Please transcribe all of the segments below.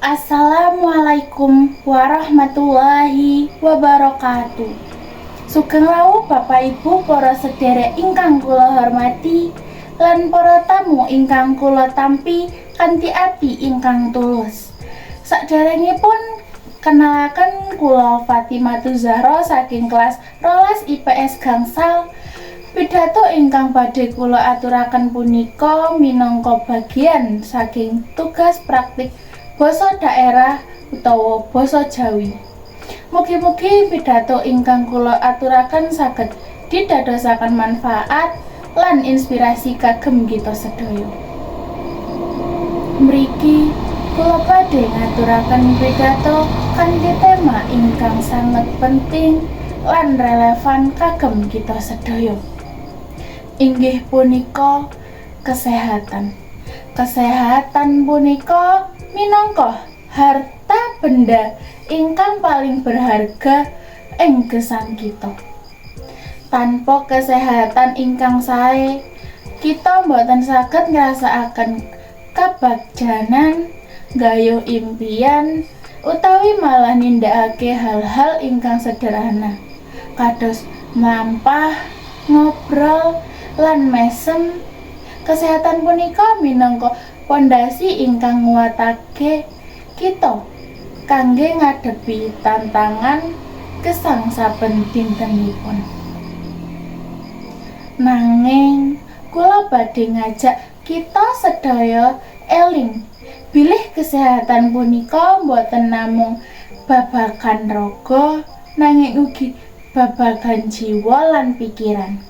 Assalamualaikum warahmatullahi wabarakatuh. Sugeng rawuh Bapak Ibu para sederek ingkang kula hormati lan para tamu ingkang kula tampi kanthi ati ingkang tulus. Sakderengipun kenalaken kula Fatimah Zahra saking kelas rolas IPS Gangsal Pidato ingkang badhe kula aturaken punika minangka bagian saking tugas praktik basa daerah utawa basa Jawi. Mugi-mugi pidato ingkang kula aturaken saged didadosaken manfaat lan inspirasi kagem kita sedaya. Mriki kula badhe ngaturaken pidato kanthi tema ingkang sangat penting lan relevan kagem kita sedaya. Inggih punika kesehatan. Kesehatan punika minangka harta benda ingkang paling berharga ing gesang kita. Tanpa kesehatan ingkang sae, kita mboten saged ngrasakaken kabagjanan, gayuh impian, utawi malah nindakake hal-hal ingkang sederhana. Kados mlampah, ngobrol, lan mesem. Kesehatan punika minangka pondasi ingkang nguatake kita kangge ngadepi tantangan gesang saben dintenipun. Nanging kula badhe ngajak kita sedaya eling bilih kesehatan punika boten namung babagan raga nanging ugi babagan jiwa lan pikiran.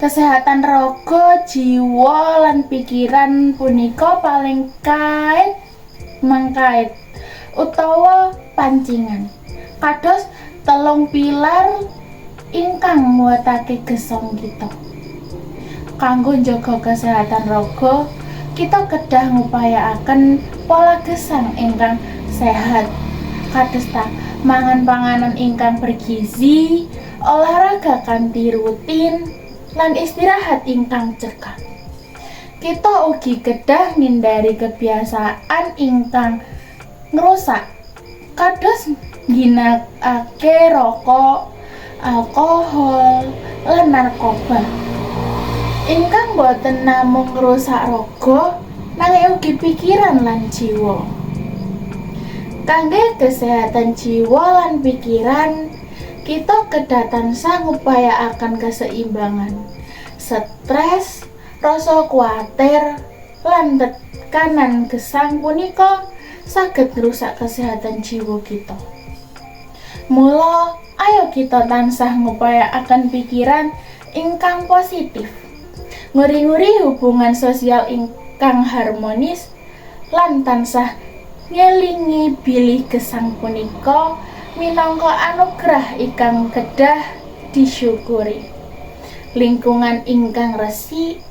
Kesehatan raga, jiwa lan pikiran punika paling kait mengkait utawa pancingan. Kados telung pilar ingkang muatake gesong kita. Kanggo njaga kesehatan raga, kita kedah ngupayakaken pola gesang ingkang sehat. Kados ta mangan panganan ingkang bergizi, olahraga kanthi rutin, lan istirahat ingkang cekap. Kita ugi kedah ngindari kebiasaan ingkang ngerusak kados ginakake rokok, alkohol, lan narkoba. Ingkang boten namung ngerusak raga, nanging ugi pikiran lan jiwa. Kangge kesehatan jiwa lan pikiran, kita kedatan sang upaya akan keseimbangan. Stres rasa kuatir lan tekanan gesang punika saged merusak kesehatan jiwa kita. Mula ayo kita tansah ngupaya akan pikiran ingkang positif nguri-nguri hubungan sosial ingkang harmonis lan tansah ngelingi bilih gesang punika minangka anugerah ingkang kedah disyukuri. Lingkungan ingkang resik,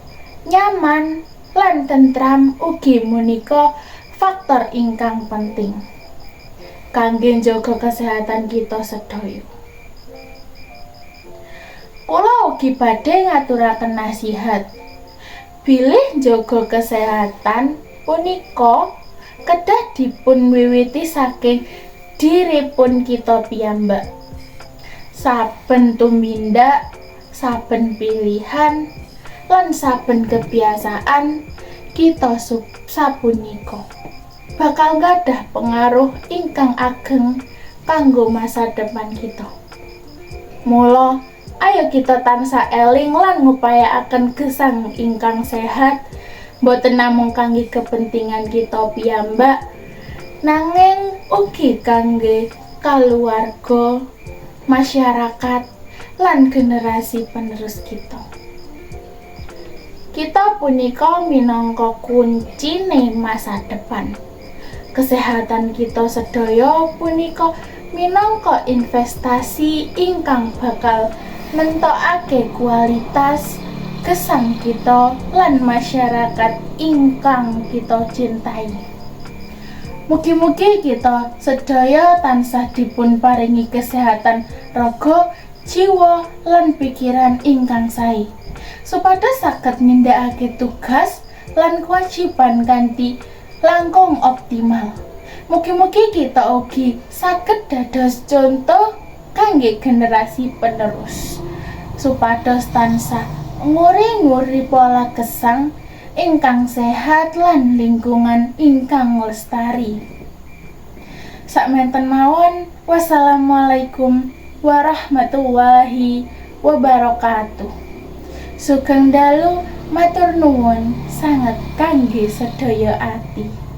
nyaman, lan tentram ugi menika faktor ingkang penting kangge njaga kesehatan kita sedaya. Kula ugi badhe ngaturaken nasihat. Bilih njaga kesehatan punika kedah dipun wiwiti saking diripun kita piyambak saben tumindak saben pilihan lan saben kebiasaan kita sapunika bakal gadah pengaruh ingkang ageng kanggo masa depan kita mula ayo kita tansah eling lan ngupayakaken gesang ingkang sehat. Boten namung kangge kepentingan kita piyambak. Nanging ugi kangge kaluwarga masyarakat lan generasi penerus kita. Kita punika minangka kuncine masa depan. Kesehatan kita sedaya punika minangka investasi ingkang bakal mentokake kualitas kesan kita lan masyarakat ingkang kita cintai Mugi-mugi kita sedaya tansah dipun paringi kesehatan raga, jiwa, lan pikiran ingkang sae. Supados saged nindakake tugas lan kewajiban kanthi langkung optimal. Mugi-mugi kita ugi saged dados contoh kangge generasi penerus. Supados tansah nguri-nguri pola kesang ingkang sehat lan lingkungan ingkang lestari. Sakmenten mawon, wassalamualaikum warahmatullahi wabarakatuh. Sugeng dalu matur nuwun sanget kangge sedaya ati.